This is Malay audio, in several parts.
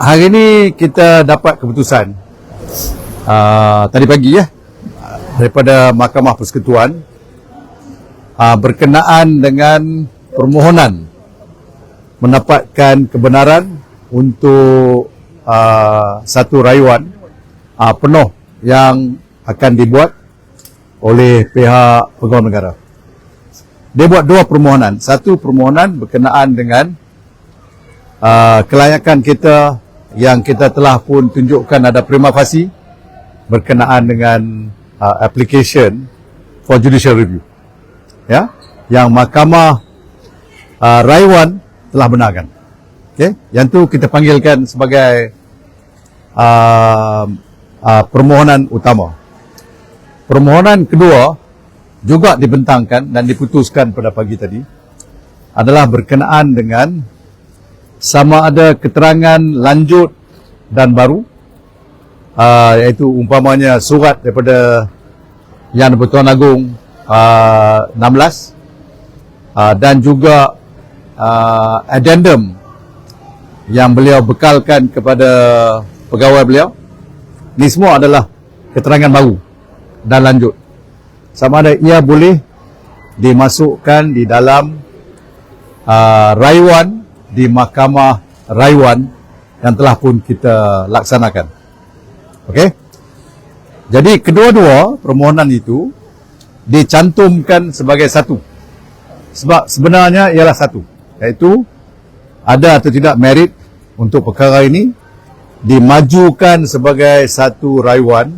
hari ini kita dapat keputusan uh, tadi pagi ya daripada Mahkamah Persekutuan uh, berkenaan dengan permohonan mendapatkan kebenaran untuk uh, satu rayuan uh, penuh yang akan dibuat oleh pihak pegawai negara. Dia buat dua permohonan. Satu permohonan berkenaan dengan uh, kelayakan kita yang kita telah pun tunjukkan ada prima facie berkenaan dengan uh, application for judicial review. Ya, yang mahkamah uh, rayuan telah benarkan. Okey, yang tu kita panggilkan sebagai uh, uh, permohonan utama. Permohonan kedua juga dibentangkan dan diputuskan pada pagi tadi adalah berkenaan dengan sama ada keterangan lanjut dan baru uh, iaitu umpamanya surat daripada Yang Pertuan Agong uh, 16 uh, dan juga uh, addendum yang beliau bekalkan kepada pegawai beliau ini semua adalah keterangan baru dan lanjut. Sama ada ia boleh dimasukkan di dalam uh, rayuan di mahkamah rayuan yang telah pun kita laksanakan. Okey. Jadi kedua-dua permohonan itu dicantumkan sebagai satu. Sebab sebenarnya ialah satu, iaitu ada atau tidak merit untuk perkara ini dimajukan sebagai satu rayuan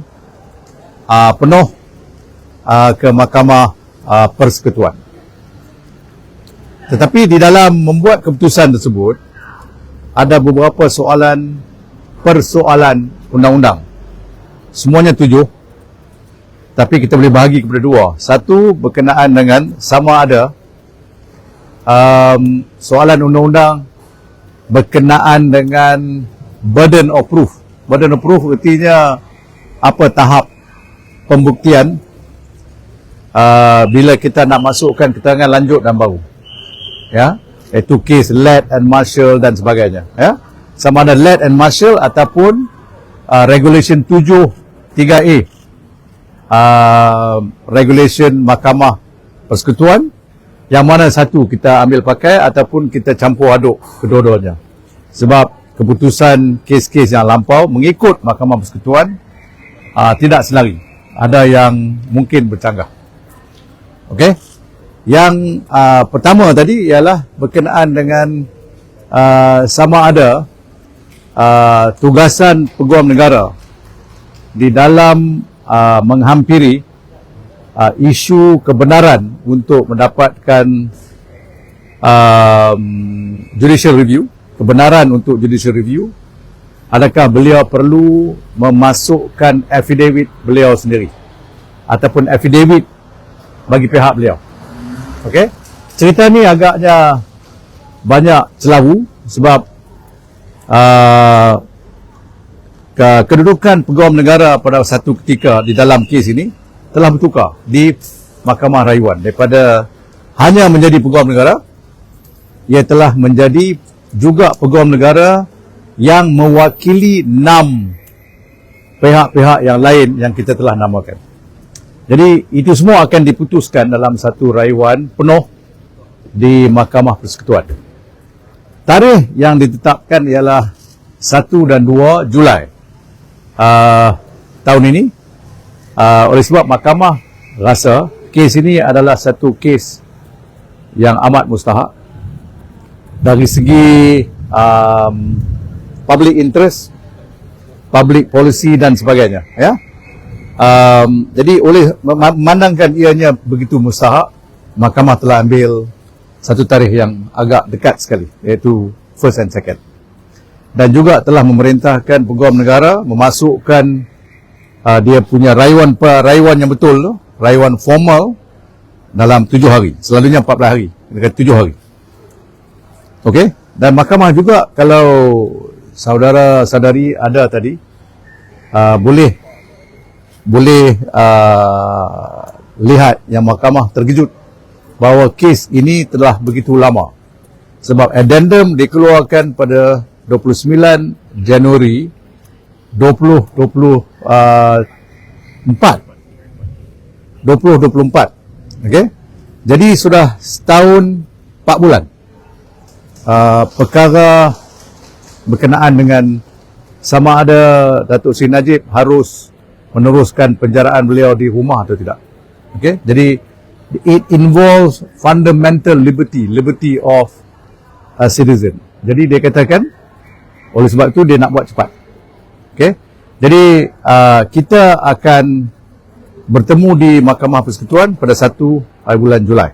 uh, penuh uh, ke mahkamah uh, persekutuan. Tetapi di dalam membuat keputusan tersebut ada beberapa soalan persoalan undang-undang. Semuanya tujuh. Tapi kita boleh bahagi kepada dua. Satu berkenaan dengan sama ada um, soalan undang-undang berkenaan dengan burden of proof. Burden of proof artinya apa tahap pembuktian uh, bila kita nak masukkan keterangan lanjut dan baru. Ya, itu kes Led and Marshall dan sebagainya. Ya, sama ada Led and Marshall ataupun uh, Regulation 7 3A. Uh, regulation Mahkamah Persekutuan yang mana satu kita ambil pakai ataupun kita campur aduk kedua-duanya. Sebab keputusan kes-kes yang lampau mengikut Mahkamah Persekutuan uh, tidak selari ada yang mungkin bercanggah. Okey. Yang uh, pertama tadi ialah berkenaan dengan uh, sama ada uh, tugasan peguam negara di dalam uh, menghampiri uh, isu kebenaran untuk mendapatkan um, judicial review, kebenaran untuk judicial review. Adakah beliau perlu memasukkan affidavit beliau sendiri ataupun affidavit bagi pihak beliau okey cerita ni agaknya banyak celaru sebab uh, kedudukan peguam negara pada satu ketika di dalam kes ini telah bertukar di Mahkamah Rayuan daripada hanya menjadi peguam negara ia telah menjadi juga peguam negara yang mewakili enam pihak-pihak yang lain yang kita telah namakan. Jadi itu semua akan diputuskan dalam satu rayuan penuh di Mahkamah Persekutuan. Tarikh yang ditetapkan ialah 1 dan 2 Julai uh, tahun ini. Uh, oleh sebab Mahkamah rasa kes ini adalah satu kes yang amat mustahak dari segi um, public interest, public policy dan sebagainya. Ya. Um, jadi oleh memandangkan ianya begitu mustahak, mahkamah telah ambil satu tarikh yang agak dekat sekali, iaitu first and second. Dan juga telah memerintahkan peguam negara memasukkan uh, dia punya rayuan rayuan yang betul tu, rayuan formal dalam tujuh hari. Selalunya 14 hari, dekat tujuh hari. Okey? Dan mahkamah juga kalau saudara saudari ada tadi uh, boleh boleh uh, lihat yang mahkamah terkejut bahawa kes ini telah begitu lama. Sebab addendum dikeluarkan pada 29 Januari 2024 2024 okey? Jadi sudah setahun 4 bulan uh, perkara berkenaan dengan sama ada Datuk Sri Najib harus meneruskan penjaraan beliau di rumah atau tidak. Okey? Jadi it involves fundamental liberty liberty of a citizen. Jadi dia katakan oleh sebab itu dia nak buat cepat. Okey? Jadi uh, kita akan bertemu di Mahkamah Persekutuan pada 1 hari bulan Julai.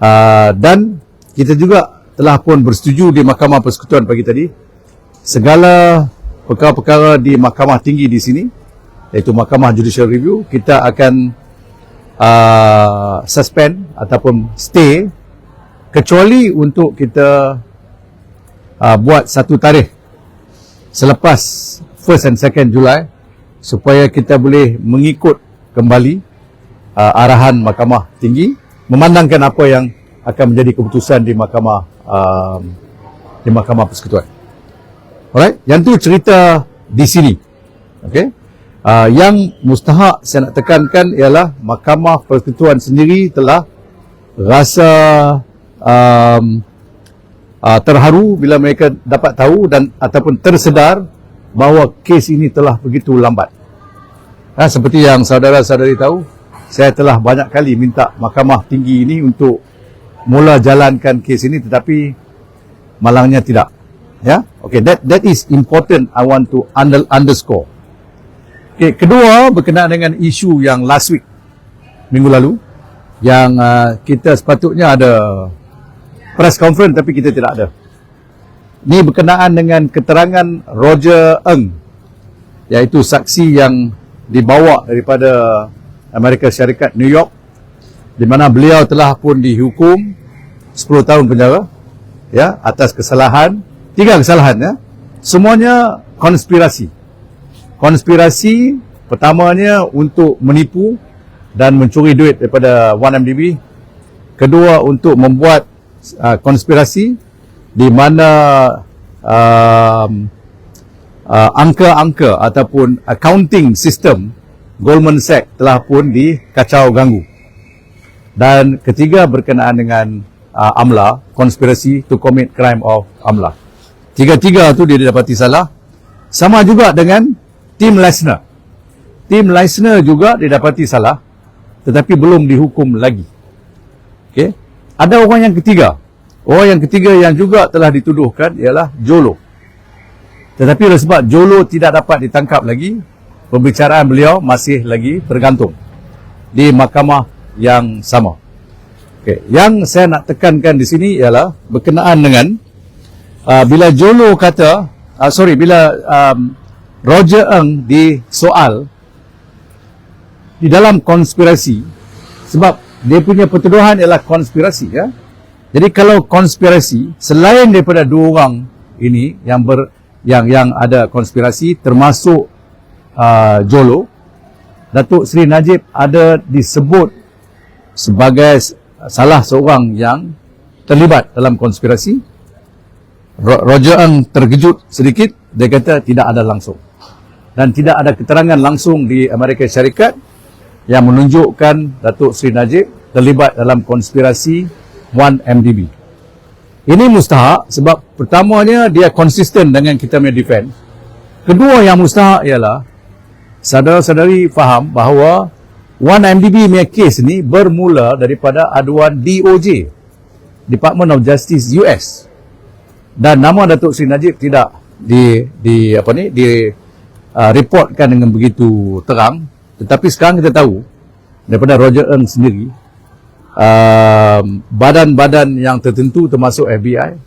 Uh, dan kita juga telah pun bersetuju di Mahkamah Persekutuan pagi tadi segala perkara-perkara di Mahkamah Tinggi di sini iaitu Mahkamah Judicial Review kita akan uh, suspend ataupun stay kecuali untuk kita uh, buat satu tarikh selepas 1st and 2nd Julai supaya kita boleh mengikut kembali uh, arahan mahkamah tinggi memandangkan apa yang akan menjadi keputusan di mahkamah uh, di mahkamah persekutuan. Alright, yang tu cerita di sini. Okay. Uh, yang mustahak saya nak tekankan ialah mahkamah persekutuan sendiri telah rasa um, uh, terharu bila mereka dapat tahu dan ataupun tersedar bahawa kes ini telah begitu lambat. Ha, seperti yang saudara-saudari tahu, saya telah banyak kali minta mahkamah tinggi ini untuk mula jalankan kes ini tetapi malangnya tidak. Ya, okay, that that is important. I want to under, underscore. Okay, kedua berkenaan dengan isu yang last week minggu lalu yang uh, kita sepatutnya ada press conference tapi kita tidak ada. Ini berkenaan dengan keterangan Roger Eng iaitu saksi yang dibawa daripada Amerika Syarikat New York di mana beliau telah pun dihukum 10 tahun penjara ya atas kesalahan tiga kesalahan ya semuanya konspirasi konspirasi pertamanya untuk menipu dan mencuri duit daripada 1MDB kedua untuk membuat uh, konspirasi di mana um, uh, angka-angka ataupun accounting system Goldman Sachs telah pun dikacau ganggu. Dan ketiga berkenaan dengan uh, AMLA, konspirasi to commit crime of AMLA. Tiga-tiga tu dia didapati salah. Sama juga dengan Tim Lesner. Tim Lesner juga didapati salah tetapi belum dihukum lagi. Okay. Ada orang yang ketiga Orang yang ketiga yang juga telah dituduhkan ialah Jolo. Tetapi oleh sebab Jolo tidak dapat ditangkap lagi, pembicaraan beliau masih lagi tergantung di mahkamah yang sama. Okay. Yang saya nak tekankan di sini ialah berkenaan dengan uh, bila Jolo kata, uh, sorry, bila um, Roger Eng disoal di dalam konspirasi. Sebab dia punya pertuduhan ialah konspirasi ya. Jadi kalau konspirasi selain daripada dua orang ini yang ber yang yang ada konspirasi termasuk uh, Jolo Datuk Seri Najib ada disebut sebagai salah seorang yang terlibat dalam konspirasi. Roger Eng terkejut sedikit. Dia kata tidak ada langsung dan tidak ada keterangan langsung di Amerika Syarikat yang menunjukkan Datuk Seri Najib terlibat dalam konspirasi 1 MDB. Ini mustahak sebab pertamanya dia konsisten dengan kita punya defense. Kedua yang mustahak ialah saudara-saudari faham bahawa 1 MDB punya kes ni bermula daripada aduan DOJ, Department of Justice US. Dan nama Datuk Seri Najib tidak di di apa ni di uh, reportkan dengan begitu terang tetapi sekarang kita tahu daripada Roger Eng sendiri Um, badan-badan uh, yang tertentu termasuk FBI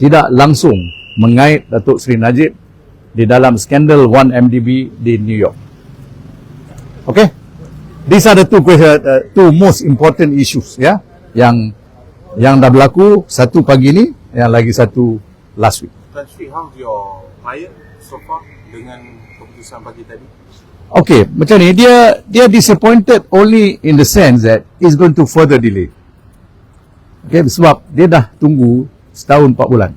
tidak langsung mengait Datuk Seri Najib di dalam skandal 1MDB di New York. Okay? These are the two, question, uh, two most important issues ya yang yang dah berlaku satu pagi ni yang lagi satu last week. Tan Sri, how's your client so far dengan keputusan pagi tadi? Okay, macam ni dia dia disappointed only in the sense that it's going to further delay. Okay, sebab dia dah tunggu setahun empat bulan.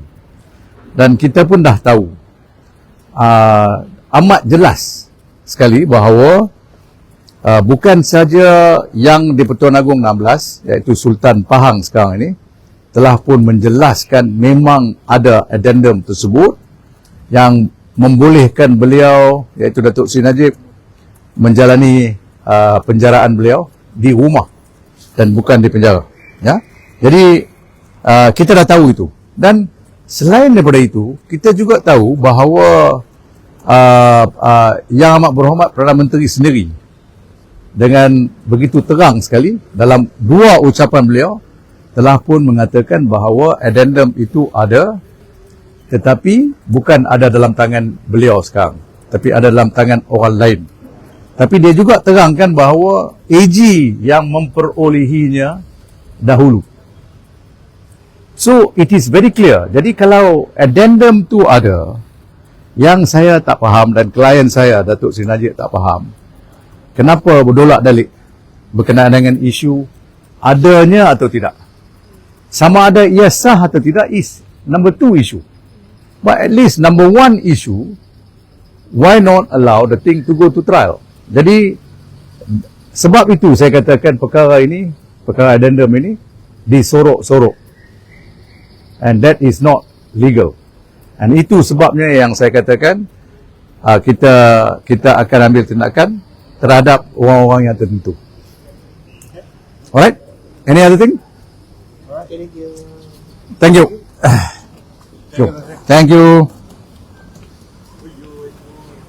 dan kita pun dah tahu uh, amat jelas sekali bahawa uh, bukan saja yang di Pertuan Agong 16 iaitu Sultan Pahang sekarang ini telah pun menjelaskan memang ada addendum tersebut yang membolehkan beliau iaitu Datuk Sri Najib menjalani uh, penjaraan beliau di rumah dan bukan di penjara. Ya? Jadi uh, kita dah tahu itu. Dan selain daripada itu kita juga tahu bahawa uh, uh, yang amat berhormat Perdana Menteri sendiri dengan begitu terang sekali dalam dua ucapan beliau telah pun mengatakan bahawa addendum itu ada tetapi bukan ada dalam tangan beliau sekarang tapi ada dalam tangan orang lain. Tapi dia juga terangkan bahawa AG yang memperolehinya dahulu. So it is very clear. Jadi kalau addendum tu ada yang saya tak faham dan klien saya Datuk Sri Najib tak faham kenapa berdolak dalik berkenaan dengan isu adanya atau tidak? Sama ada ia sah atau tidak is number two issue but at least number one issue why not allow the thing to go to trial jadi sebab itu saya katakan perkara ini perkara addendum ini disorok-sorok and that is not legal dan itu sebabnya yang saya katakan uh, kita kita akan ambil tindakan terhadap orang-orang yang tertentu. Alright? Any other thing? Alright, thank you. Thank you. Sure. Thank you.